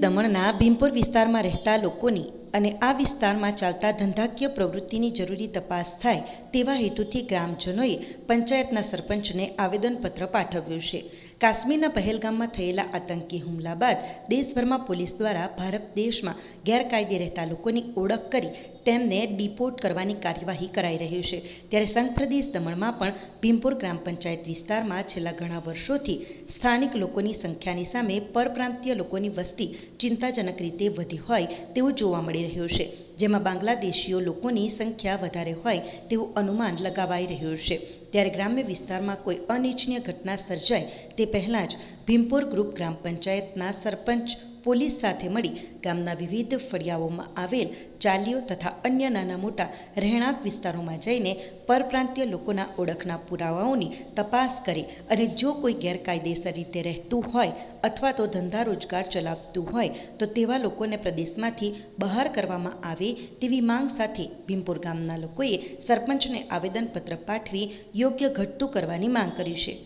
દમણના ભીમપુર વિસ્તારમાં રહેતા લોકોની અને આ વિસ્તારમાં ચાલતા ધંધાકીય પ્રવૃત્તિની જરૂરી તપાસ થાય તેવા હેતુથી ગ્રામજનોએ પંચાયતના સરપંચને આવેદનપત્ર પાઠવ્યું છે. કાશ્મીરના પહેલગામમાં થયેલા આતંકી હુમલા બાદ દેશભરમાં પોલીસ દ્વારા ભારત દેશમાં ગેરકાયદે રહેતા લોકોની ઓળખ કરી તેમને ડિપોર્ટ કરવાની કાર્યવાહી કરાઈ રહી છે. ત્યારે સંઘ પ્રદેશ દમણમાં પણ ભીમપુર ગ્રામ પંચાયત વિસ્તારમાં છેલ્લા ઘણા વર્ષોથી સ્થાનિક લોકોની સંખ્યાની સામે પરપ્રાંતીય લોકોની વસ્તી ચિંતાજનક રીતે વધી હોય તેવું જોવા મળી રહ્યું છે. જેમાં બાંગ્લાદેશીઓ લોકોની સંખ્યા વધારે હોય તેવું અનુમાન લગાવાઈ રહ્યું છે. ત્યારે ગ્રામ્ય વિસ્તારમાં કોઈ અનિચ્છનીય ઘટના સર્જાય તે પહેલાં જ ભીમપુર ગ્રુપ ગ્રામ પંચાયતના સરપંચ પોલીસ સાથે મળી ગામના વિવિધ ફળિયાઓમાં આવેલ ચાલીઓ તથા અન્ય નાના મોટા રહેણાંક વિસ્તારોમાં જઈને પરપ્રાંતીય લોકોના ઓળખના પુરાવાઓની તપાસ કરે અને જો કોઈ ગેરકાયદેસર રીતે રહેતું હોય અથવા તો ધંધા રોજગાર ચલાવતું હોય તો તેવા લોકોને પ્રદેશમાંથી બહાર કરવામાં આવે તેવી માંગ સાથે ભીમપુર ગામના લોકોએ સરપંચને આવેદનપત્ર પાઠવી યોગ્ય ઘટતું કરવાની માંગ કરી છે.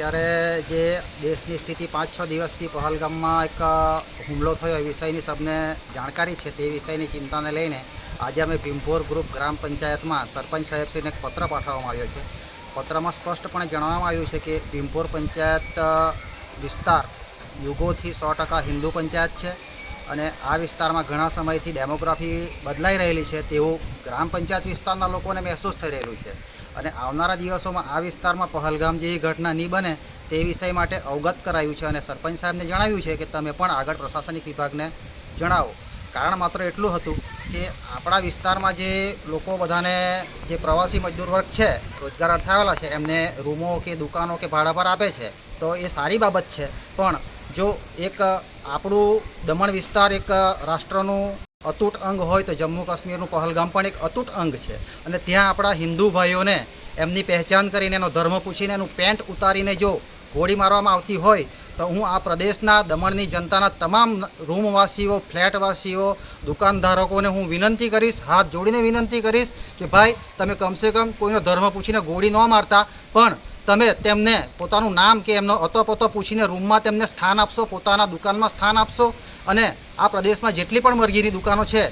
અત્યારે જે દેશની સ્થિતિ પાંચ છ દિવસથી પહલગામમાં એક હુમલો થયો એ વિષયની સબને જાણકારી છે તે વિષયની ચિંતાને લઈને આજે અમે ભીમપોર ગ્રુપ ગ્રામ પંચાયતમાં સરપંચ સાહેબશ્રીને એક પત્ર પાઠવવામાં આવ્યો છે. પત્રમાં સ્પષ્ટપણે જણાવવામાં આવ્યું છે કે ભીમપોર પંચાયત વિસ્તાર યુગોથી સો ટકા હિન્દુ પંચાયત છે અને આ વિસ્તારમાં ઘણા સમયથી ડેમોગ્રાફી બદલાઈ રહેલી છે તેવું ગ્રામ પંચાયત વિસ્તારના લોકોને મહેસૂસ થઈ રહેલું છે. અને આવનારા દિવસોમાં આ વિસ્તારમાં પહલગામ જેવી ઘટના નહીં બને તે વિષય માટે અવગત કરાયું છે અને સરપંચ સાહેબને જણાવ્યું છે કે તમે પણ આગળ પ્રશાસનિક વિભાગને જણાવો. કારણ માત્ર એટલું હતું કે આપણા વિસ્તારમાં જે લોકો બધાને જે પ્રવાસી મજદૂર વર્ગ છે, રોજગાર અર્થાવેલા છે, એમને રૂમો કે દુકાનો કે ભાડા પર આપે છે, તો એ સારી બાબત છે. પણ જો એક આપણું દમણ વિસ્તાર એક રાષ્ટ્રનું અતૂટ અંગ હોય તો જમ્મુ કાશ્મીરનું પહલગામ પણ એક અતૂટ અંગ છે. અને ત્યાં આપણા હિન્દુ ભાઈઓને એમની પહેચાન કરીને એનો ધર્મ પૂછીને એનું પેન્ટ ઉતારીને જો ગોળી મારવામાં આવતી હોય, તો હું આ પ્રદેશના દમણની જનતાના તમામ રૂમવાસીઓ, ફ્લેટવાસીઓ, દુકાનધારકોને હું વિનંતી કરીશ, હાથ જોડીને વિનંતી કરીશ કે ભાઈ, તમે કમસે કમ કોઈનો ધર્મ પૂછીને ગોળી ન મારતા, પણ તમે તેમને પોતાનું નામ કે એમનો અતોપતો પૂછીને રૂમમાં તેમને સ્થાન આપશો, પોતાના દુકાનમાં સ્થાન આપશો અને આ પ્રદેશમાં જેટલી પણ મરઘીની દુકાનો છે,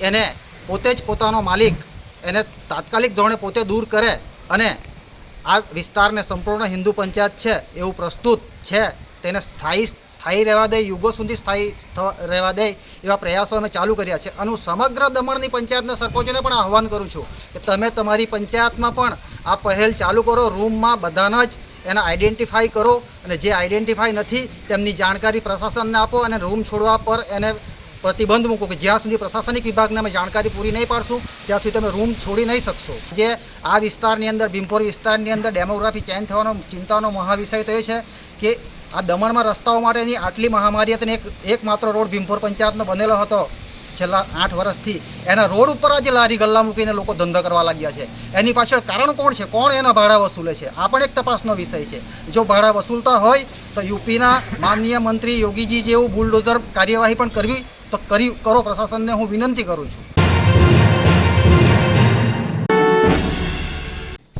એને પોતે જ પોતાનો માલિક, એને તાત્કાલિક ધોરણે પોતે દૂર કરે અને આ વિસ્તારને સંપૂર્ણ હિન્દુ પંચાયત છે એવું પ્રસ્તુત છે. તેને સ્થાયી સ્થાયી રહેવા દે, યુગો સુધી સ્થાયી રહેવા દે એવા પ્રયાસો અમે ચાલુ કર્યા છે. અને હું સમગ્ર દમણની પંચાયતના સરપંચોને પણ આહવાન કરું છું કે તમે તમારી પંચાયતમાં પણ આ પહેલ ચાલુ કરો, રૂમમાં બધાના જ એના આઈડેન્ટિફાઈ કરો અને જે આઈડેન્ટિફાઈ નથી તેમની જાણકારી પ્રશાસનને આપો અને રૂમ છોડવા પર એને પ્રતિબંધ મૂકો કે જ્યાં સુધી પ્રશાસનિક વિભાગને અમે જાણકારી પૂરી નહીં પાડશું, ત્યાં સુધી તમે રૂમ છોડી નહીં શકશો. જે આ વિસ્તારની અંદર, ભીમપોર વિસ્તારની અંદર ડેમોગ્રાફી ચેન્જ થવાનો ચિંતાનો મહાવિષય તો એ છે કે આ દમણમાં રસ્તાઓ માટેની આટલી મહામારી હતી એક, એકમાત્ર રોડ ભીમપોર પંચાયતનો બનેલો હતો. છેલ્લા આઠ વર્ષથી એના રોડ ઉપર આજે લારી ગલ્લા મૂકીને લોકો ધંધો કરવા લાગ્યા છે. એની પાછળ કારણ કોણ છે? કોણ એના ભાડા વસૂલે છે? આ પણ એક તપાસનો વિષય છે. જો ભાડા વસૂલતા હોય તો યુપીના માનનીય મંત્રી યોગીજી જેવું બુલડોઝર કાર્યવાહી પણ કરવી, તો કરી, કરો પ્રશાસનને હું વિનંતી કરું છું.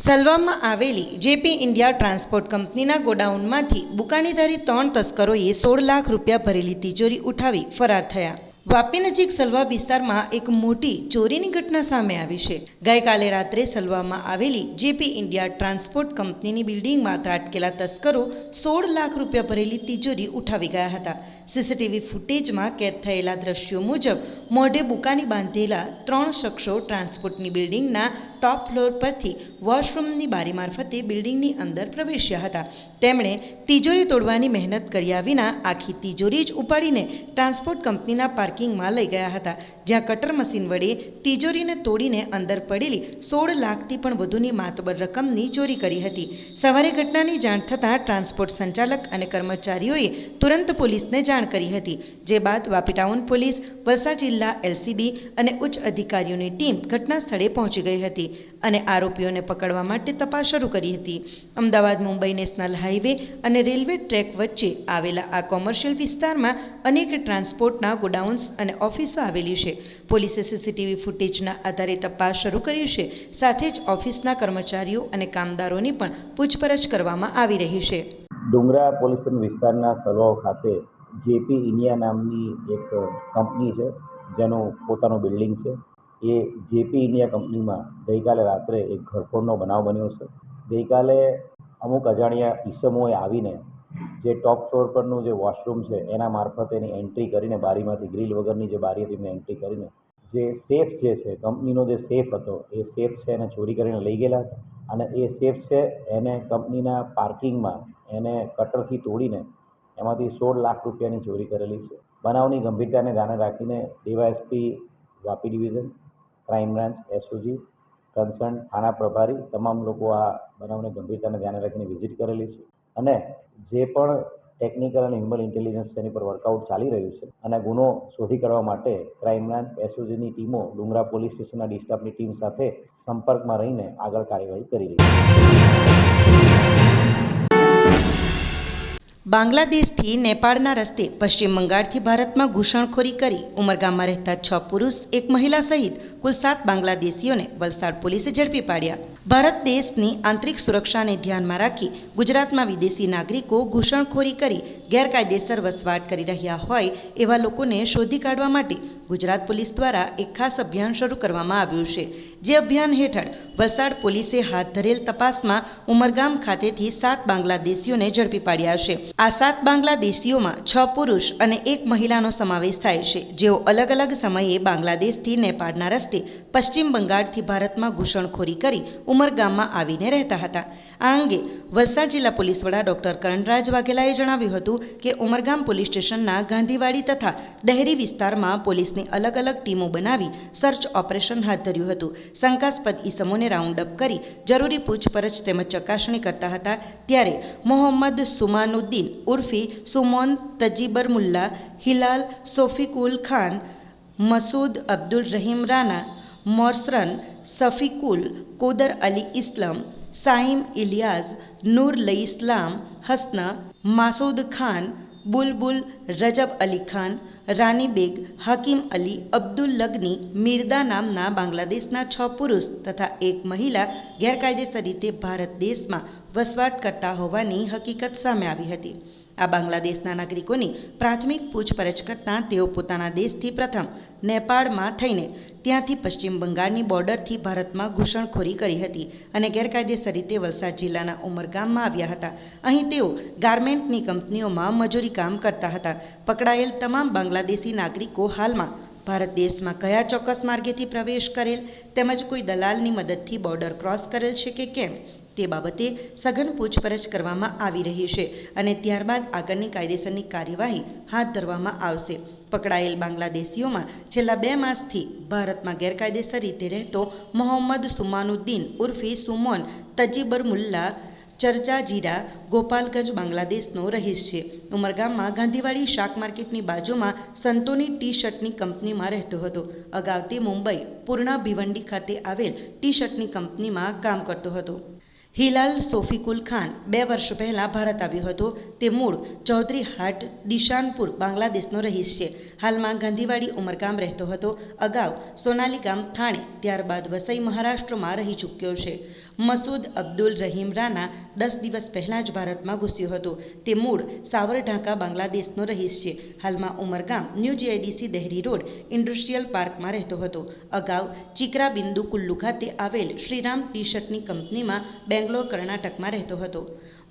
સલવામાં આવેલી જેપી ઇન્ડિયા ટ્રાન્સપોર્ટ કંપનીના ગોડાઉનમાંથી બુકાનીધારી ત્રણ તસ્કરોએ સોળ લાખ રૂપિયા ભરેલી તિજોરી ઉઠાવી ફરાર થયા. વાપી નજીક સલવા વિસ્તારમાં એક મોટી ચોરીની ઘટના સામે આવી છે. ગઈકાલે રાત્રે સલવામાં આવેલી જેપી ઇન્ડિયા ટ્રાન્સપોર્ટ કંપનીની બિલ્ડિંગમાં ત્રાટકેલા તસ્કરો સોળ લાખ રૂપિયા ભરેલી તિજોરી ઉઠાવી ગયા હતા. સીસીટીવી ફૂટેજમાં કેદ થયેલા દ્રશ્યો મુજબ મોઢે બુકાની બાંધેલા ત્રણ શખ્સો ટ્રાન્સપોર્ટની બિલ્ડિંગના ટોપ ફ્લોર પરથી વોશરૂમની બારી મારફતે બિલ્ડિંગની અંદર પ્રવેશ્યા હતા. તેમણે તિજોરી તોડવાની મહેનત કર્યા વિના આખી તિજોરી જ ઉપાડીને ટ્રાન્સપોર્ટ કંપનીના પાર્કિંગમાં લઈ ગયા હતા, જ્યાં કટર મશીન વડે તિજોરીને તોડીને અંદર પડેલી સોળ લાખથી પણ વધુની માતબર રકમની ચોરી કરી હતી. સવારે ઘટનાની જાણ થતાં ટ્રાન્સપોર્ટ સંચાલક અને કર્મચારીઓએ તુરંત પોલીસને જાણ કરી હતી, જે બાદ વાપી ટાઉન પોલીસ, વલસાડ જિલ્લા એલસીબી અને ઉચ્ચ અધિકારીઓની ટીમ ઘટના સ્થળે પહોંચી ગઈ હતી. અને આરોપીઓને પકડવા માટે તપાસ શરૂ કરી હતી. અમદાવાદ, મુંબઈ નેશનલ હાઈવે અને રેલવે ટ્રેક વચ્ચે આવેલા આ કોમર્શિયલ વિસ્તારમાં અનેક ટ્રાન્સપોર્ટના ગોડાઉન્સ અને ઓફિસો આવેલી છે. પોલીસે સીસીટીવી ફૂટેજના આધારે તપાસ શરૂ કરી છે. સાથે જ ઓફિસના કર્મચારીઓ અને કામદારોની પણ પૂછપરછ કરવામાં આવી રહી છે. ડુંગરા પોલીસ વિસ્તારના સલવાઓ ખાતે જેપી ઇન્ડિયા નામની એક કંપની છે, જેનું પોતાનું બિલ્ડિંગ છે. એ જેપી ઇન્ડિયા કંપનીમાં ગઈકાલે રાત્રે એક ઘરફોડનો બનાવ બન્યો છે. ગઈકાલે અમુક અજાણ્યા ઈસમોએ આવીને જે ટોપ ફ્લોર પરનું જે વોશરૂમ છે, એના મારફતે એની એન્ટ્રી કરીને બારીમાંથી ગ્રીલ વગરની જે બારી હતી, એની એન્ટ્રી કરીને જે સેફ જે છે, કંપનીનો જે સેફ હતો, એ સેફ છે એને ચોરી કરીને લઈ ગયેલા અને એ સેફ છે એને કંપનીના પાર્કિંગમાં એને કટરથી તોડીને એમાંથી સોળ લાખ રૂપિયાની ચોરી કરેલી છે. બનાવની ગંભીરતાને ધ્યાને રાખીને DYSP Vapi division crime branch SOG concern થાણા પ્રભારી તમામ લોકો આ બનાવને ગંભીરતાને ધ્યાને રાખીને વિઝિટ કરેલી છે. અને જે પણ ટેકનિકલ અને હ્યુમન ઇન્ટેલિજન્સ તેની પર વર્કઆઉટ ચાલી રહ્યું છે અને ગુનો શોધી કાઢવા માટે ક્રાઇમ બ્રાન્ચ એસઓજીની ટીમો ડુંગરા પોલીસ સ્ટેશનના ડિસ્ટાફની ટીમ સાથે સંપર્કમાં રહીને આગળ કાર્યવાહી કરી રહી છે. બાંગ્લાદેશથી નેપાળના રસ્તે પશ્ચિમ બંગાળથી ભારતમાં ઘૂસણખોરી કરી ઉમરગામમાં રહેતા છ પુરુષ, એક મહિલા સહિત કુલ સાત બાંગ્લાદેશીઓને વલસાડ પોલીસે ઝડપી પાડ્યા. ભારત દેશની આંતરિક સુરક્ષાને ધ્યાનમાં રાખી ગુજરાતમાં વિદેશી નાગરિકો ઘૂસણખોરી કરી ગેરકાયદેસર વસવાટ કરી રહ્યા હોય એવા લોકોને શોધી કાઢવા માટે ગુજરાત પોલીસ દ્વારા એક ખાસ અભિયાન શરૂ કરવામાં આવ્યું છે. જે અભિયાન હેઠળ વલસાડ પોલીસે હાથ ધરેલ તપાસમાં ઉમરગામ ખાતેથી સાત બાંગ્લાદેશીઓને ઝડપી પાડ્યા છે. આ સાત બાંગ્લાદેશીઓમાં છ પુરુષ અને એક મહિલાનો સમાવેશ થાય છે, જેઓ અલગ અલગ સમયે બાંગ્લાદેશથી નેપાળના રસ્તે પશ્ચિમ બંગાળથી ભારતમાં ઘૂસણખોરી કરી ઉમરગામમાં આવીને રહેતા હતા. આ અંગે વલસાડ જિલ્લા પોલીસ વડા ડોક્ટર કરણરાજ વાઘેલાએ જણાવ્યું હતું કે ઉમરગામ પોલીસ સ્ટેશનના ગાંધીવાડી તથા દહેરી વિસ્તારમાં પોલીસની અલગ અલગ ટીમો બનાવી સર્ચ ઓપરેશન હાથ ધર્યું હતું. શંકાસ્પદ ઈસમોને રાઉન્ડ અપ કરી જરૂરી પૂછપરછ તેમજ ચકાસણી કરતા હતા. ત્યારે મોહમ્મદ સુમાનુદ્દીન ઉર્ફી સુમોન તજીબર મુલ્લા, હિલાલ સોફિકુલ ખાન, મસૂદ અબ્દુલ રહીમ રાના મોર્સરન સફિકુલ, કોદર અલી ઇસ્લામ, સાઈમ ઇલિયાઝ, નૂર લઈ ઇસ્લામ, હસના, માસૂદ ખાન, બુલબુલ રજબ અલી ખાન રાની બેગ હકીમ અલી, અબ્દુલ લગની, મિર્દા નામના બાંગ્લાદેશના છ પુરુષ તથા એક મહિલા ગેરકાયદેસર રીતે ભારત દેશમાં વસવાટ કરતા હોવાની હકીકત સામે આવી હતી. આ બાંગ્લાદેશના નાગરિકોની પ્રાથમિક પૂછપરછ કરતાં તેઓ પોતાના દેશથી પ્રથમ નેપાળમાં થઈને ત્યાંથી પશ્ચિમ બંગાળની બોર્ડરથી ભારતમાં ઘૂસણખોરી કરી હતી અને ગેરકાયદેસર રીતે વલસાડ જિલ્લાના ઉમરગામમાં આવ્યા હતા. અહીં તેઓ ગાર્મેન્ટની કંપનીઓમાં મજૂરી કામ કરતા હતા. પકડાયેલ તમામ બાંગ્લાદેશી નાગરિકો હાલમાં ભારત દેશમાં કયા ચોક્કસ માર્ગેથી પ્રવેશ કરેલ તેમજ કોઈ દલાલની મદદથી બોર્ડર ક્રોસ કરેલ છે કે કેમ? તે બાબતે સઘન પૂછપરછ કરવામાં આવી રહી છે અને ત્યારબાદ આગળની કાયદેસરની કાર્યવાહી હાથ ધરવામાં આવશે. પકડાયેલ બાંગ્લાદેશીઓમાં છેલ્લા બે માસથી ભારતમાં ગેરકાયદેસર રીતે રહેતો મોહમ્મદ સુમાનુદ્દીન ઉર્ફે સુમોન તજીબર મુલ્લા ચર્ચા જીરા ગોપાલગંજ, બાંગ્લાદેશનો રહીશ છે. ઉમરગામમાં ગાંધીવાડી શાક માર્કેટની બાજુમાં સંતોની ટી શર્ટની કંપનીમાં રહેતો હતો. અગાઉ તે મુંબઈ પૂર્ણા ભિવંડી ખાતે આવેલ ટી શર્ટની કંપનીમાં કામ કરતો હતો. હિલાલ સોફિકુલ ખાન બે વર્ષ પહેલાં ભારત આવ્યો હતો. તે મૂળ ચૌધરી હાટ દિશાનપુર, બાંગ્લાદેશનો રહીશ છે. હાલમાં ગાંધીવાડી ઉમરગામ રહેતો હતો. અગાઉ સોનાલી ગામ થાણે, ત્યારબાદ વસઈ મહારાષ્ટ્રમાં રહી ચૂક્યો છે. મસૂદ અબ્દુલ રહીમ રાના દસ દિવસ પહેલાં જ ભારતમાં ઘૂસ્યો હતો. તે મૂળ સાવરઢાંકા, બાંગ્લાદેશનો રહીશ છે. હાલમાં Umargam new GIDC Daheri road industrial પાર્કમાં રહેતો હતો. અગાઉ ચિકરા બિંદુ કુલ્લુ ખાતે આવેલ શ્રીરામ ટી શર્ટની કંપનીમાં બેંગ્લોર કર્ણાટકમાં રહેતો હતો.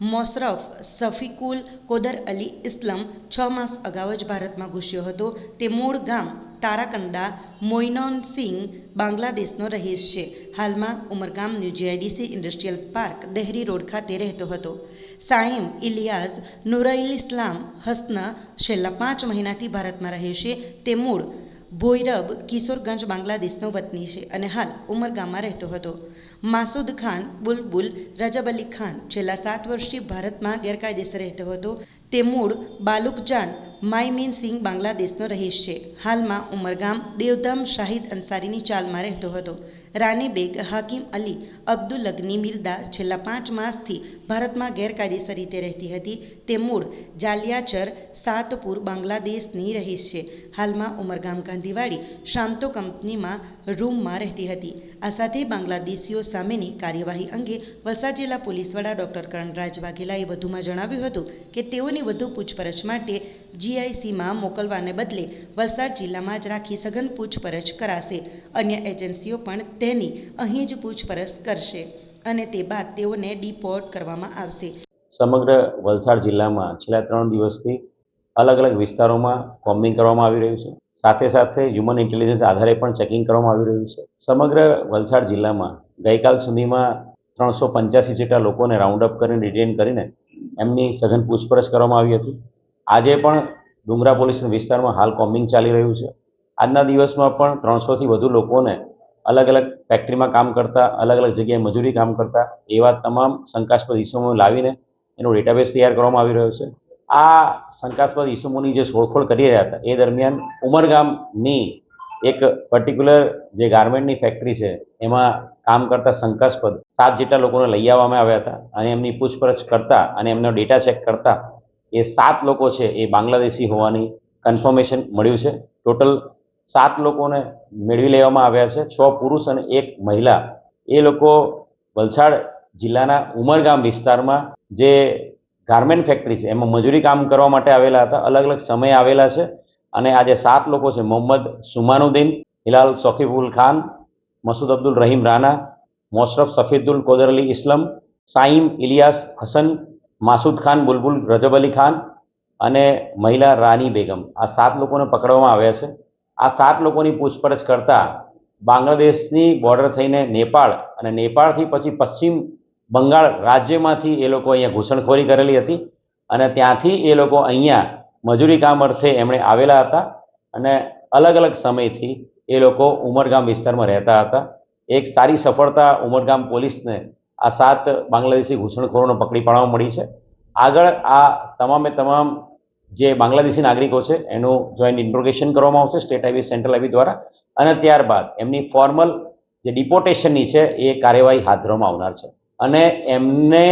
મોશરફ સફીકુલ કોદર અલી ઇસ્લમ છ માસ અગાઉ જ ભારતમાં ઘૂસ્યો હતો. તે મૂળ ગામ તારાકંદા મોઇનોન સિંહ બાંગ્લાદેશનો રહીશ છે. હાલમાં Umargam new GIDC industrial park Daheri road ખાતે રહેતો હતો. સાઈમ ઇલિયાઝ નુરઈલ ઇસ્લામ હસના છેલ્લા પાંચ મહિનાથી ભારતમાં રહે છે. તે મૂળ ભોયરબ કિશોરગંજ, બાંગ્લાદેશનો વતની છે અને હાલ ઉમરગામમાં રહેતો હતો. માસૂદ ખાન, બુલબુલ રજબ અલી ખાન છેલ્લા સાત વર્ષથી ભારતમાં ગેરકાયદેસર રહેતો હતો. તે મૂળ બાલુકજાન માઇમીન સિંહ બાંગ્લાદેશનો રહીશ છે. હાલમાં ઉમરગામ દેવધામ શાહિદ અંસારીની ચાલમાં રહેતો હતો. રાની બેગ હાકિમ અલી, અબ્દુલ લગની મિર્દા છેલ્લા પાંચ માસથી ભારતમાં ગેરકાયદેસર રીતે રહેતી હતી. તે મૂળ જાલિયાચર સાતપુર, બાંગ્લાદેશની રહીશ છે. હાલમાં ઉમરગામ ગાંધીવાડી શાંતો કંપનીમાં રૂમમાં રહેતી હતી. આ સાથે બાંગ્લાદેશીઓ સામેની કાર્યવાહી અંગે વલસાડ જિલ્લા પોલીસ વડા ડોક્ટર કરણરાજ વાઘેલાએ વધુમાં જણાવ્યું હતું કે તેઓની વધુ પૂછપરછ માટે જીઆઈસીમાં મોકલવાને બદલે વલસાડ જિલ્લામાં જ રાખી સઘન પૂછપરછ કરાશે. અન્ય એજન્સીઓ પણ તેની અહીં જ પૂછપરછ કરશે અને તે બાદ તેઓને ડિપોર્ટ કરવામાં આવશે. સમગ્ર વલસાડ જિલ્લામાં છેલ્લા ત્રણ દિવસથી અલગ અલગ વિસ્તારોમાં કોમ્બિંગ કરવામાં આવી રહ્યું છે. સાથે સાથે હ્યુમન ઇન્ટેલિજન્સ આધારે પણ ચેકિંગ કરવામાં આવી રહ્યું છે. સમગ્ર વલસાડ જિલ્લામાં ગઈકાલ સુધીમાં ત્રણસો પંચ્યાસી જેટલા લોકોને રાઉન્ડ અપ કરીને, ડિટેન કરીને એમની સઘન પૂછપરછ કરવામાં આવી હતી. આજે પણ ડુંગરા પોલીસ વિસ્તારમાં હાલ કોમ્બિંગ ચાલી રહ્યું છે. આજના દિવસમાં પણ ત્રણસોથી વધુ લોકોને અલગ અલગ ફેક્ટરીમાં કામ કરતા અલગ અલગ જગ્યાએ મજૂરી કામ કરતા, એવા તમામ શંકાસ્પદ ઇસમો લાવીને એનો ડેટાબેઝ તૈયાર કરવામાં આવી રહ્યો છે. આ શંકાસ્પદ ઇસમોની જે શોધખોળ કરી રહ્યા હતા, એ દરમિયાન ઉમરગામની એક પર્ટિક્યુલર જે ગાર્મેન્ટની ફેક્ટરી છે, એમાં કામ કરતા શંકાસ્પદ સાત જેટલા લોકોને લઈ આવવામાં આવ્યા હતા અને એમની પૂછપરછ કરતા અને એમનો ડેટા ચેક કરતા એ સાત લોકો છે એ બાંગ્લાદેશી હોવાની કન્ફર્મેશન મળ્યું છે. ટોટલ સાત લોકોને મેળવી લેવામાં આવ્યા છે. છ પુરુષ અને એક મહિલા. એ લોકો વલસાડ જિલ્લાના ઉમરગામ વિસ્તારમાં જે ગાર્મેન્ટ ફેક્ટરી છે, એમાં મજૂરી કામ કરવા માટે આવેલા હતા. અલગ અલગ સમયે આવેલા છે અને આજે સાત લોકો છે. મોહમ્મદ સુમાનુદ્દીન, હિલાલ સફીફુલ ખાન, મસૂદ અબ્દુલ રહીમ રાના મોશરફ સફીદુલ કોદર અલી ઇસ્લમ, સાઈમ ઇલિયાસ હસન, માસુદ ખાન બુલબુલ રજબ અલી ખાન અને મહિલા રાની બેગમ. આ સાત લોકોને પકડવામાં આવ્યા છે. આ સાત લોકોની પૂછપરછ કરતાં બાંગ્લાદેશની બોર્ડર થઈને નેપાળ અને નેપાળથી પછી પશ્ચિમ બંગાળ રાજ્યમાંથી એ લોકો અહીંયા ઘૂસણખોરી કરેલી હતી અને ત્યાંથી એ લોકો અહીંયા મજૂરી કામ અર્થે એમણે આવેલા હતા અને અલગ અલગ સમયથી એ લોકો ઉમરગામ વિસ્તારમાં રહેતા હતા. એક સારી સફળતા ઉમરગામ પોલીસને આ સાત બાંગ્લાદેશી ઘૂસણખોરોને પકડી પાડવા મળી છે. આગળ આ તમામે તમામ જે બાંગ્લાદેશી નાગરિકો છે, એનું જોઈન્ટ ઇન્ટ્રોગેશન કરવામાં આવશે સ્ટેટ હાઈવે સેન્ટ્રલ હાઈવે દ્વારા. અને ત્યારબાદ એમની ફોર્મલ જે ડિપોર્ટેશનની છે, એ કાર્યવાહી હાથ ધરવામાં આવનાર છે. અને એમને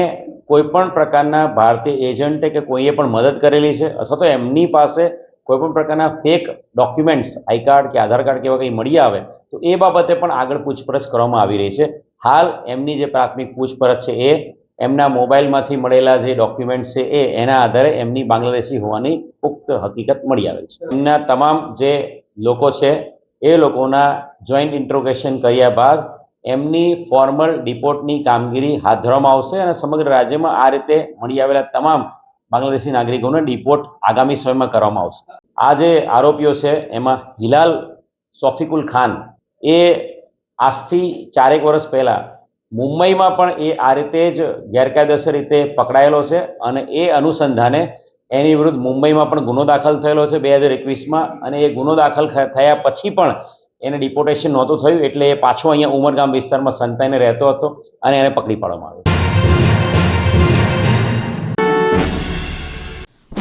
કોઈપણ પ્રકારના ભારતીય એજન્ટે કે કોઈએ પણ મદદ કરેલી છે, અથવા તો એમની પાસે કોઈપણ પ્રકારના ફેક ડોક્યુમેન્ટ્સ આઈ કાર્ડ કે આધાર કાર્ડ કે એવા કંઈ મળી આવે, તો એ બાબતે પણ આગળ પૂછપરછ કરવામાં આવી રહી છે. હાલ એમની જે પ્રાથમિક પૂછપરછ છે, એ એમના મોબાઈલમાંથી મળેલા જે ડોક્યુમેન્ટ છે એ એના આધારે એમની બાંગ્લાદેશી હોવાની પુખ્ત હકીકત મળી આવે છે. એમના તમામ જે લોકો છે, એ લોકોના જોઈન્ટ ઇન્ટ્રોગેશન કર્યા બાદ એમની ફોર્મલ ડિપોર્ટની કામગીરી હાથ ધરવામાં આવશે અને સમગ્ર રાજ્યમાં આ રીતે મળી આવેલા તમામ બાંગ્લાદેશી નાગરિકોને ડિપોર્ટ આગામી સમયમાં કરવામાં આવશે. આ જે આરોપીઓ છે, એમાં હિલાલ સોફિકુલ ખાન, એ આજથી ચારેક વર્ષ પહેલાં મુંબઈમાં પણ એ આ રીતે જ ગેરકાયદેસર રીતે પકડાયેલો છે અને એ અનુસંધાને એની વિરુદ્ધ મુંબઈમાં પણ ગુનો દાખલ થયેલો છે બે હજાર એકવીસમાં અને એ ગુનો દાખલ થયા પછી પણ એને ડિપોર્ટેશન નહોતું થયું એટલે એ પાછો અહીંયા ઉમરગામ વિસ્તારમાં સંતાઈને રહેતો હતો અને એને પકડી પાડવામાં આવ્યો.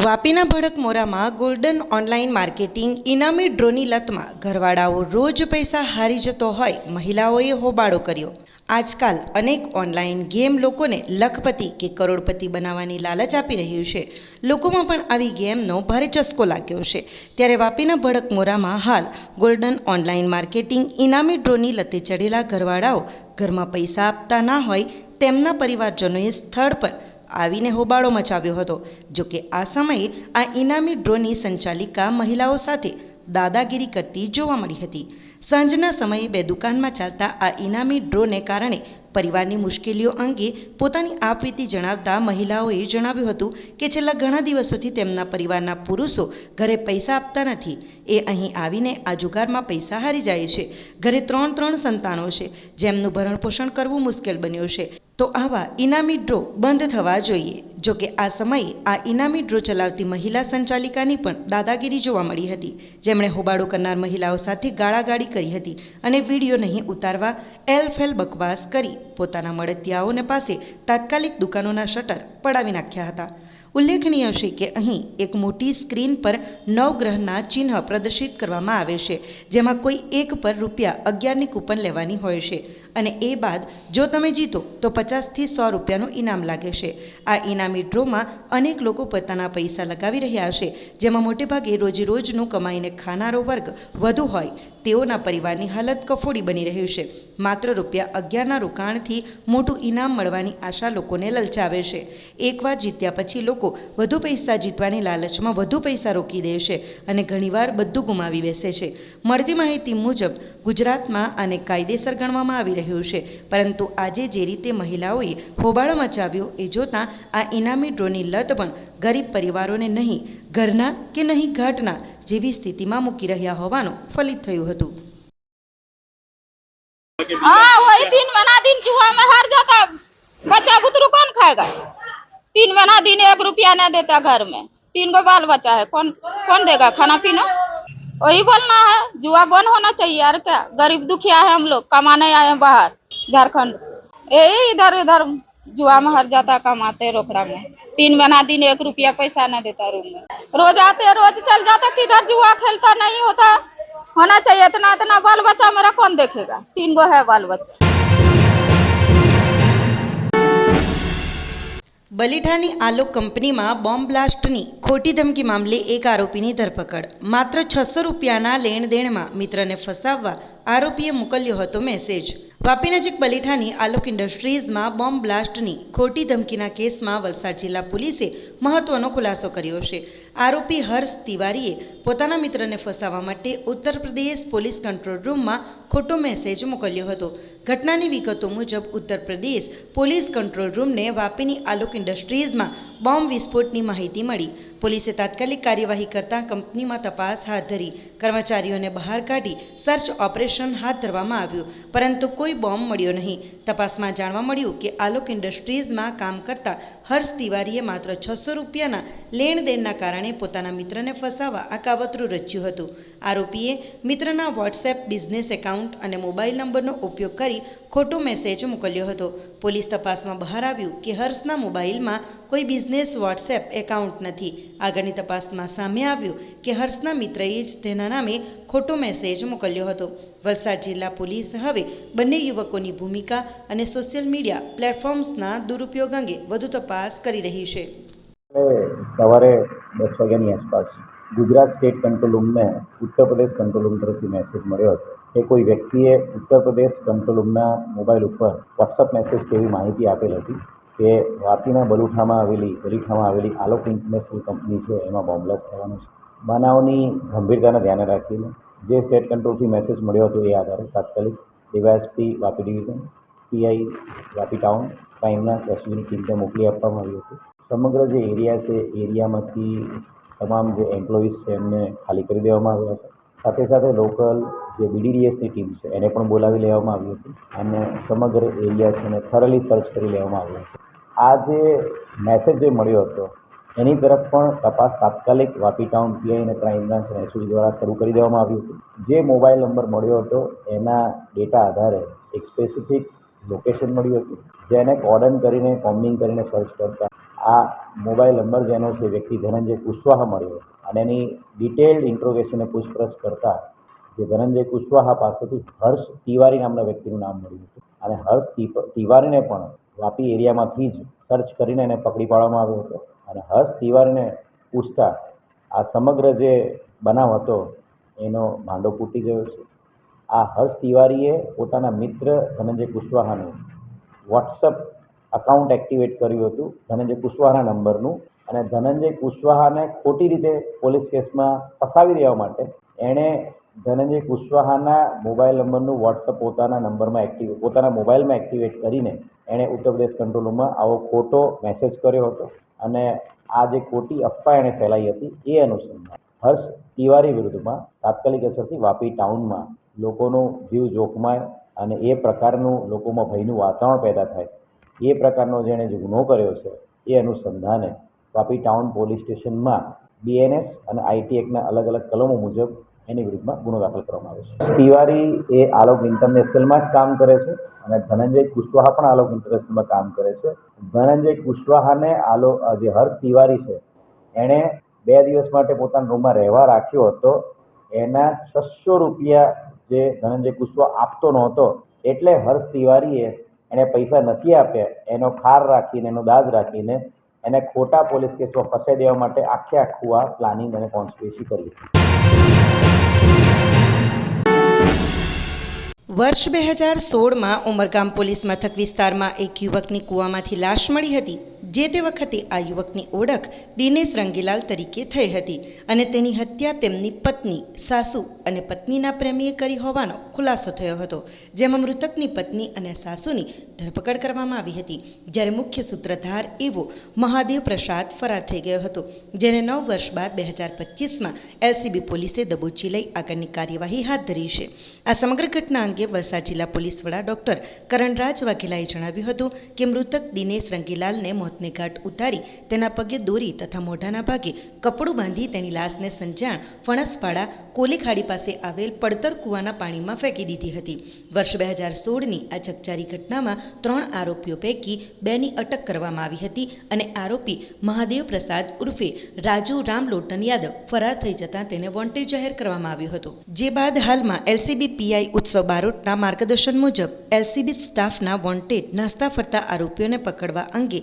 વાપીના ભડકમોરામાં ગોલ્ડન ઓનલાઈન માર્કેટિંગ ઇનામી ડ્રોની લતમાં ઘરવાળાઓ રોજ પૈસા હારી જતો હોય, મહિલાઓએ હોબાળો કર્યો. આજકાલ અનેક ઓનલાઈન ગેમ લોકોને લખપતિ કે કરોડપતિ બનાવવાની લાલચ આપી રહ્યું છે. લોકોમાં પણ આવી ગેમનો ભારે ચસ્કો લાગ્યો છે. ત્યારે વાપીના ભડકમોરામાં હાલ ગોલ્ડન ઓનલાઈન માર્કેટિંગ ઇનામી ડ્રોની લતે ચડેલા ઘરવાળાઓ ઘરમાં પૈસા આપતા ના હોય, તેમના પરિવારજનોએ સ્થળ પર આવીને હોબાળો મચાવ્યો હતો. જોકે આ સમયે આ ઇનામી ડ્રોની સંચાલિકા મહિલાઓ સાથે દાદાગીરી કરતી જોવા મળી હતી. સાંજના સમયે બે દુકાનમાં ચાલતા આ ઇનામી ડ્રોને કારણે પરિવારની મુશ્કેલીઓ અંગે પોતાની આપવીતી જણાવતા મહિલાઓએ જણાવ્યું હતું કે છેલ્લા ઘણા દિવસોથી તેમના પરિવારના પુરુષો ઘરે પૈસા આપતા નથી. એ અહીં આવીને આ જુગારમાં પૈસા હારી જાય છે. ઘરે ત્રણ ત્રણ સંતાનો છે. જેમનું ભરણપોષણ કરવું મુશ્કેલ બન્યું છે. તો આવા ઇનામી ડ્રો બંધ થવા જોઈએ. જો કે આ સમયે આ ઇનામી ડ્રો ચલાવતી મહિલા સંચાલિકાની પણ દાદાગીરી જોવા મળી હતી. જેમણે હોબાળો કરનાર મહિલાઓ સાથે ગાળાગાળી કરી હતી અને વીડિયો નહીં ઉતારવા એલફેલ બકવાસ કરી પોતાના મળતિયાઓને પાસે તાત્કાલિક દુકાનોના શટર પડાવી નાખ્યા હતા. ઉલ્લેખનીય છે કે અહીં એક મોટી સ્ક્રીન પર નવગ્રહના ચિહ્ન પ્રદર્શિત કરવામાં આવે છે, જેમાં કોઈ એક પર રૂપિયા અગિયારની કૂપન લેવાની હોય છે. અને એ બાદ જો તમે જીતો, તો પચાસથી સો રૂપિયાનું ઇનામ લાગે છે. આ ઇનામી ડ્રોમાં અનેક લોકો પોતાના પૈસા લગાવી રહ્યા છે, જેમાં મોટેભાગે રોજેરોજનું કમાઈને ખાનારો વર્ગ વધુ હોય, તેઓના પરિવારની હાલત કફોડી બની રહ્યું છે. માત્ર રૂપિયા અગિયારના રોકાણથી મોટું ઇનામ મળવાની આશા લોકોને લલચાવે છે. એકવાર જીત્યા પછી લોકો વધુ પૈસા જીતવાની લાલચમાં વધુ પૈસા રોકી દે છે અને ઘણીવાર બધું ગુમાવી બેસે છે. મળતી માહિતી મુજબ ગુજરાતમાં આને કાયદેસર ગણવામાં આવી રહ્યું છે પરંતુ આજે જે રીતે મહિલાઓએ હોબાળો મચાવ્યો એ જોતાં આ ઇનામી ડ્રોની લત પણ ગરીબ પરિવારોને નહીં ઘરના કે નહીં ઘાટના જેવી સ્થિતિમાં મૂકી રહ્યા હોવાનું ફલિત થયું હતું हाँ वही तीन महीना दिन जुआ में हार जाता बच्चा बुतरू कौन खाएगा तीन महीना दिन एक रुपया नहीं देता घर में तीन गो बाल बच्चा है कौन कौन देगा खाना पीना वही बोलना है, जुआ बंद होना चाहिए यार क्या? गरीब दुखिया है हम लोग, कमाने आए हैं बाहर, झारखंड से। यही इधर उधर जुआ में हर जाता कमाते रोकड़ा में। तीन महीना दिन एक रुपया पैसा ना देता रूम में। रोज आते, रोज चल जाता, किधर जुआ खेलता नहीं होता। होना चाहिए इतना इतना बाल बच्चा मेरा कौन देखेगा? तीन गो है बाल बच्चा। બલીઠાની આલોક કંપનીમાં બોમ્બ બ્લાસ્ટની ખોટી ધમકી મામલે એક આરોપીની ધરપકડ. માત્ર છસો રૂપિયાના લેણદેણમાં મિત્રને ફસાવવા આરોપીએ મોકલ્યો હતો મેસેજ. વાપી નજીક બલીઠાની આલોક ઇન્ડસ્ટ્રીઝમાં બોમ્બ બ્લાસ્ટની ખોટી ધમકીના કેસમાં વલસાડ જિલ્લા પોલીસે મહત્વનો ખુલાસો કર્યો છે. આરોપી હર્ષ તિવારીએ પોતાના મિત્રને ફસાવવા માટે ઉત્તર પ્રદેશ પોલીસ કંટ્રોલ રૂમમાં ખોટો મેસેજ મોકલ્યો હતો. ઘટનાની વિગતો મુજબ ઉત્તર પ્રદેશ પોલીસ કંટ્રોલ રૂમને વાપીની આલોક ઇન્ડસ્ટ્રીઝમાં બોમ્બ વિસ્ફોટની માહિતી મળી. પોલીસે તાત્કાલિક કાર્યવાહી કરતા કંપનીમાં તપાસ હાથ ધરી. કર્મચારીઓને બહાર કાઢી સર્ચ ઓપરેશન હાથ ધરવામાં આવ્યું. પરંતુ કોઈ બોમ્બ મળ્યો નહીં. તપાસમાં જાણવા મળ્યું કે આલોક ઇન્ડસ્ટ્રીઝમાં કામ કરતા હર્ષ તિવારીએ માત્ર છસો રૂપિયાના લેણદેણના કારણે પોતાના મિત્રને ફસાવા આ કાવતરું રચ્યું હતું. આરોપીએ મિત્રના વોટ્સએપ બિઝનેસ એકાઉન્ટ અને મોબાઈલ નંબરનો ઉપયોગ કરી ખોટો મેસેજ મોકલ્યો હતો. પોલીસ તપાસમાં બહાર આવ્યું કે હર્ષના મોબાઈલમાં કોઈ બિઝનેસ વોટ્સએપ એકાઉન્ટ નથી. આગળની તપાસમાં સામે આવ્યું કે હર્ષના મિત્રએ જ તેના નામે ખોટો મેસેજ મોકલ્યો હતો. વલસાડ જિલ્લા પોલીસ હવે બંને યુવકોની ભૂમિકા અને સોશિયલ મીડિયા પ્લેટફોર્મ્સના દુરુપયોગ અંગે વધુ તપાસ કરી રહી છે. સવારે દસ વાગ્યાની આસપાસ ગુજરાત સ્ટેટ કંટ્રોલ રૂમને ઉત્તર પ્રદેશ કંટ્રોલ રૂમ તરફથી મેસેજ મળ્યો હતો કે કોઈ વ્યક્તિએ ઉત્તર પ્રદેશ કંટ્રોલ રૂમના મોબાઈલ ઉપર વોટ્સઅપ મેસેજ જેવી માહિતી આપેલ હતી કે વાપીના બલુઠામાં આવેલી બલીઠામાં આવેલી આલોક ઇન્ટરનેશનલ કંપની છે, એમાં બોમ્બ થવાનો છે. બનાવની ગંભીરતાને ધ્યાને રાખીને જે સ્ટેટ કંટ્રોલથી મેસેજ મળ્યો હતો એ આધારે તાત્કાલિક DYSP Vapi division PI Vapi town ક્રાઇમના એસયુની ટીમને મોકલી આપવામાં આવી હતી. સમગ્ર જે એરિયા છે એરિયામાંથી તમામ જે એમ્પ્લોઈઝ છે, એમને ખાલી કરી દેવામાં આવ્યા હતા. સાથે સાથે લોકલ જે બીડીડીએસની ટીમ છે, એને પણ બોલાવી લેવામાં આવી હતી અને સમગ્ર એરિયા છે એને થરલી સર્ચ કરી લેવામાં આવ્યો હતો. આ જે મેસેજ જે મળ્યો હતો એની તરફ પણ તપાસ તાત્કાલિક વાપી ટાઉન પીઆઈ અને ક્રાઇમ બ્રાન્ચ અને દ્વારા શરૂ કરી દેવામાં આવ્યું હતું. જે મોબાઈલ નંબર મળ્યો હતો, એના ડેટા આધારે એક સ્પેસિફિક લોકેશન મળ્યું હતું, જેને કોર્ડન કરીને કોમ્બિંગ કરીને સર્ચ કરતા આ મોબાઈલ નંબર જેનો છે, વ્યક્તિ ધનંજય કુશવાહા મળ્યો અને એની ડિટેલ્ડ ઇન્ટ્રોગેશને પૂછપરછ કરતા જે ધનંજય કુશવાહા પાસેથી હર્ષ તિવારી નામના વ્યક્તિનું નામ મળ્યું હતું. અને હર્ષ તિવારીને પણ વાપી એરિયામાંથી જ સર્ચ કરીને એને પકડી પાડવામાં આવ્યો હતો. અને હર્ષ તિવારીને પૂછતા, આ સમગ્ર જે બનાવ હતો, એનો ભાંડો ફૂટી ગયો છે? આ હર્ષ તિવારીએ પોતાના મિત્ર ધનંજય કુશવાહાનું વોટ્સઅપ અકાઉન્ટ એક્ટિવેટ કર્યું હતું, ધનંજય કુશવાહાના નંબરનું, અને ધનંજય કુશવાહાને ખોટી રીતે પોલીસ કેસમાં ફસાવી દેવા માટે એણે ધનંજય કુશવાહાના મોબાઈલ નંબરનું વોટ્સઅપ પોતાના નંબરમાં એક્ટિવ પોતાના મોબાઈલમાં એક્ટિવેટ કરીને એણે ઉત્તર પ્રદેશ કંટ્રોલ રૂમમાં આવો ખોટો મેસેજ કર્યો હતો. અને આ જે ખોટી અફવા એણે ફેલાઈ હતી, એ અનુસંધાન હર્ષ તિવારી વિરુદ્ધમાં તાત્કાલિક અસરથી વાપી ટાઉનમાં લોકોનો જીવ જોખમાય અને એ પ્રકારનું લોકોમાં ભયનું વાતાવરણ પેદા થાય. એ પ્રકારનો જેણે ગુનો કર્યો છે, એ અનુસંધાને વાપી ટાઉન પોલીસ સ્ટેશનમાં બીએનએસ અને આઈટી એક્ટના અલગ અલગ કલમો મુજબ એની વિરુદ્ધમાં ગુનો દાખલ કરવામાં આવે છે. તિવારી એ આલોક ઇન્ટરનેશનલમાં જ કામ કરે છે અને ધનંજય કુશવાહા પણ આલોક ઇન્ટરનેશનલમાં કામ કરે છે. ધનંજય કુશવાહાને આલો જે હર્ષ તિવારી છે, એણે બે દિવસ માટે પોતાના રૂમમાં રહેવા રાખ્યો હતો. એના છસો રૂપિયા જે ધનંજય કુશવાહ આપતો નહોતો, એટલે હર્ષ તિવારીએ એણે પૈસા નથી આપ્યા, એનો ખાર રાખીને, એનો દાજ રાખીને એને ખોટા પોલીસ કેસમાં ફસાઈ દેવા માટે આખે આખું આ પ્લાનિંગ અને કોન્સ્પિરેસી કરી વર્ષ બે હજાર સોળમાં ઉમરગામ પોલીસ મથક વિસ્તારમાં એક યુવકની કૂવામાંથી લાશ મળી હતી. જે તે વખતે આ યુવકની ઓળખ દિનેશ રંગીલાલ તરીકે થઈ હતી અને તેની હત્યા તેમની પત્ની, સાસુ અને પત્નીના પ્રેમીએ કરી હોવાનો ખુલાસો થયો હતો, જેમાં મૃતકની પત્ની અને સાસુની ધરપકડ કરવામાં આવી હતી. જ્યારે મુખ્ય સૂત્રધાર એવો મહાદેવ પ્રસાદ ફરાર થઈ ગયો હતો, જેને નવ વર્ષ બાદ બે હજાર પચીસમાં એલસીબી પોલીસે દબોચી લઈ આગળની કાર્યવાહી હાથ ધરી છે. આ સમગ્ર ઘટના અંગે વલસાડ જિલ્લા પોલીસ વડા ડોક્ટર કરણરાજ વાઘેલાએ જણાવ્યું હતું કે મૃતક દિનેશ રંગીલાલને મોતને ઘાટ ઉતારી તેના પગે દોરી તથા મોઢાના ભાગે કપડું બાંધી તેની લાશને સંજાણ ફણસપાડા કોલીખાડી પાસે આવેલ પડતર કૂવાના પાણીમાં ફેંકી દીધી હતી. વર્ષ બે હજાર સોળની આ ચકચારી ઘટનામાં ત્રણ આરોપીઓ પૈકી બેની અટક કરવામાં આવી હતી અને આરોપી મહાદેવ પ્રસાદ ઉર્ફે રાજુ રામ લોટન યાદવ ફરાર થઈ જતાં તેને વોન્ટેડ જાહેર કરવામાં આવ્યો હતો. જે બાદ હાલમાં એલસીબી પીઆઈ ઉત્સવ બારોટના માર્ગદર્શન મુજબ એલસીબી સ્ટાફના વોન્ટેડ નાસ્તા ફરતા આરોપીઓને પકડવા અંગે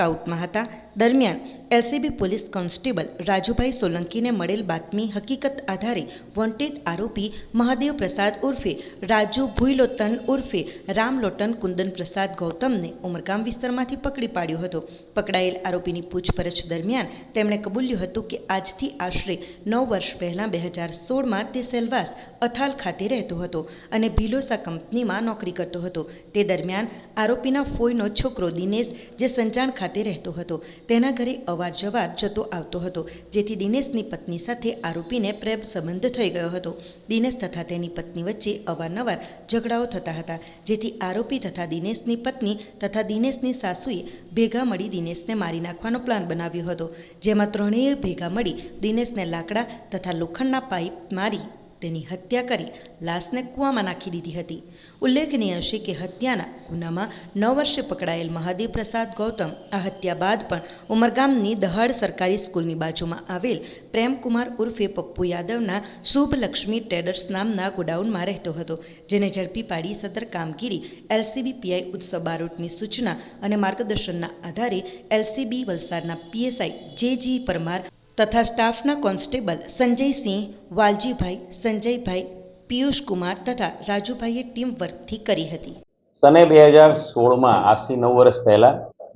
વર્કઆઉટમાં હતા. દરમિયાન એલસીબી પોલીસ કોન્સ્ટેબલ રાજુભાઈ સોલંકીને મળેલ બાતમી હકીકત આધારે વોન્ટેડ આરોપી મહાદેવ પ્રસાદ ઉર્ફે રાજુ ભુઈલોતન ઉર્ફે રામલોટન કુંદન પ્રસાદ ગૌતમને ઉમરગામ વિસ્તારમાંથી પકડી પાડ્યો હતો. પકડાયેલ આરોપીની પૂછપરછ દરમિયાન તેમણે કબૂલ્યું હતું કે આજથી આશરે નવ વર્ષ પહેલાં બે હજાર સોળમાં તે સેલવાસ અથાલ ખાતે રહેતો હતો અને ભીલોસા કંપનીમાં નોકરી કરતો હતો. તે દરમિયાન આરોપીના ફોઈનો છોકરો દિનેશ, જે સંજાણ ખાતે રહેતો હતો. તેના ઘરે અવાર જવાર જતો આવતો હતો, જેથી દિનેશની પત્ની સાથે આરોપીને પ્રેમ સંબંધ થઈ ગયો હતો. દિનેશ તથા તેની પત્ની વચ્ચે અવારનવાર ઝઘડાઓ થતા હતા, જેથી આરોપી તથા દિનેશની પત્ની તથા દિનેશની સાસુએ ભેગા મળી દિનેશને મારી નાખવાનો પ્લાન બનાવ્યો હતો, જેમાં ત્રણેય ભેગા મળી દિનેશને લાકડા તથા લોખંડના પાઇપ મારી તેની હત્યા કરી લાશને કૂવામાં નાખી દીધી હતી. ઉલ્લેખનીય છે કે હત્યાના ગુનામાં નવ વર્ષે પકડાયેલ મહાદેવ પ્રસાદ ગૌતમ આ હત્યા બાદ પણ ઉમરગામની દહાડ સરકારી સ્કૂલની બાજુમાં આવેલ પ્રેમકુમાર ઉર્ફે પપ્પુ યાદવના શુભલક્ષ્મી ટ્રેડર્સ નામના ગોડાઉનમાં રહેતો હતો, જેને ઝડપી પાડી સદર કામગીરી એલસીબી પીઆઈ ઉત્સવ બારોટની સૂચના અને માર્ગદર્શનના આધારે એલસીબી વલસાડના પીએસઆઈ જે જી પરમાર તથા સ્ટાફના કોન્સ્ટેબલ સંજયસિંહ, વાલજીભાઈ, સંજયભાઈ પિયુષ કુમાર તથા રાજુભાઈએ ટીમ વર્કથી કરી હતી. સને બે હજાર સોળમાં આજથી નવ વર્ષ પહેલા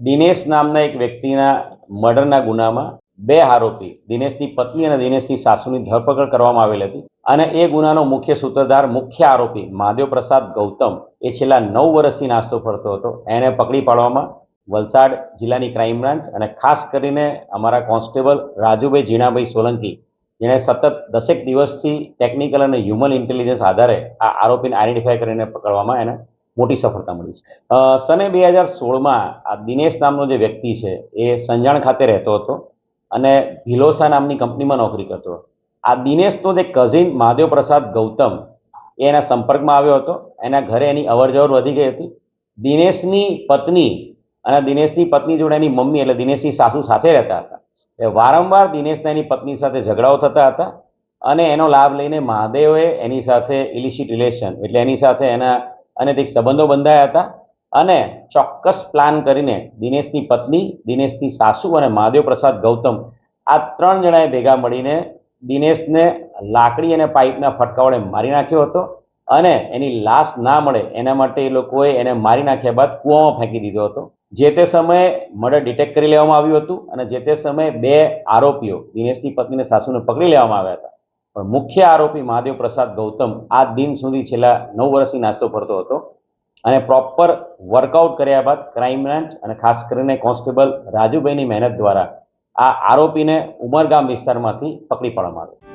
દિનેશ નામના એક વ્યક્તિના મર્ડરના ગુનામાં બે આરોપી, દિનેશની પત્ની અને દિનેશની સાસુની ધરપકડ કરવામાં આવેલ હતી અને એ ગુનાનો મુખ્ય સૂત્રધાર, મુખ્ય આરોપી, મહાદેવ પ્રસાદ ગૌતમ, એ છેલ્લા નવ વર્ષથી નાસ્તો ફરતો હતો. એને પકડી પાડવામાં વલસાડ જિલ્લાની ક્રાઇમ બ્રાન્ચ અને ખાસ કરીને અમારા કોન્સ્ટેબલ રાજુભાઈ જીણાભાઈ સોલંકી, જેણે સતત દસેક દિવસથી ટેકનિકલ અને હ્યુમન ઇન્ટેલિજન્સ આધારે આ આરોપીને આઈડેન્ટિફાય કરીને પકડવામાં એને મોટી સફળતા મળી છે. સને બે હજાર સોળમાં આ દિનેશ નામનો જે વ્યક્તિ છે એ સંજાણ ખાતે રહેતો હતો અને ભિલોસા નામની કંપનીમાં નોકરી કરતો હતો. આ દિનેશનો જે કઝિન મહાદેવ પ્રસાદ ગૌતમ એ એના સંપર્કમાં આવ્યો હતો. એના ઘરે એની અવરજવર વધી ગઈ હતી. દિનેશની પત્ની અને દિનેશની પત્ની જોડે એની મમ્મી એટલે દિનેશની સાસુ સાથે રહેતા હતા. એ વારંવાર દિનેશના એની પત્ની સાથે ઝઘડાઓ થતા હતા અને એનો લાભ લઈને મહાદેવે એની સાથે ઇલિશિટ રિલેશન એટલે એની સાથે એના અનૈતિક સંબંધો બંધાયા હતા અને ચોક્કસ પ્લાન કરીને દિનેશની પત્ની, દિનેશની સાસુ અને મહાદેવ પ્રસાદ ગૌતમ આ ત્રણ જણાએ ભેગા મળીને દિનેશને લાકડી અને પાઇપના ફટકા વડે મારી નાખ્યો હતો અને એની લાશ ના મળે એના માટે એ લોકોએ એને મારી નાખ્યા બાદ કૂવામાં ફેંકી દીધો હતો. જે તે સમયે મર્ડર ડિટેક્ટ કરી લેવામાં આવ્યું હતું અને જે તે સમયે બે આરોપીઓ, દિનેશની પત્નીને સાસુને પકડી લેવામાં આવ્યા હતા. પણ મુખ્ય આરોપી મહાદેવ પ્રસાદ ગૌતમ આ દિન સુધી છેલ્લા નવ વર્ષથી નાસ્તો ફરતો હતો અને પ્રોપર વર્કઆઉટ કર્યા બાદ ક્રાઇમ બ્રાન્ચ અને ખાસ કરીને કોન્સ્ટેબલ રાજુભાઈની મહેનત દ્વારા આ આરોપીને ઉમરગામ વિસ્તારમાંથી પકડી પાડવામાં આવ્યો.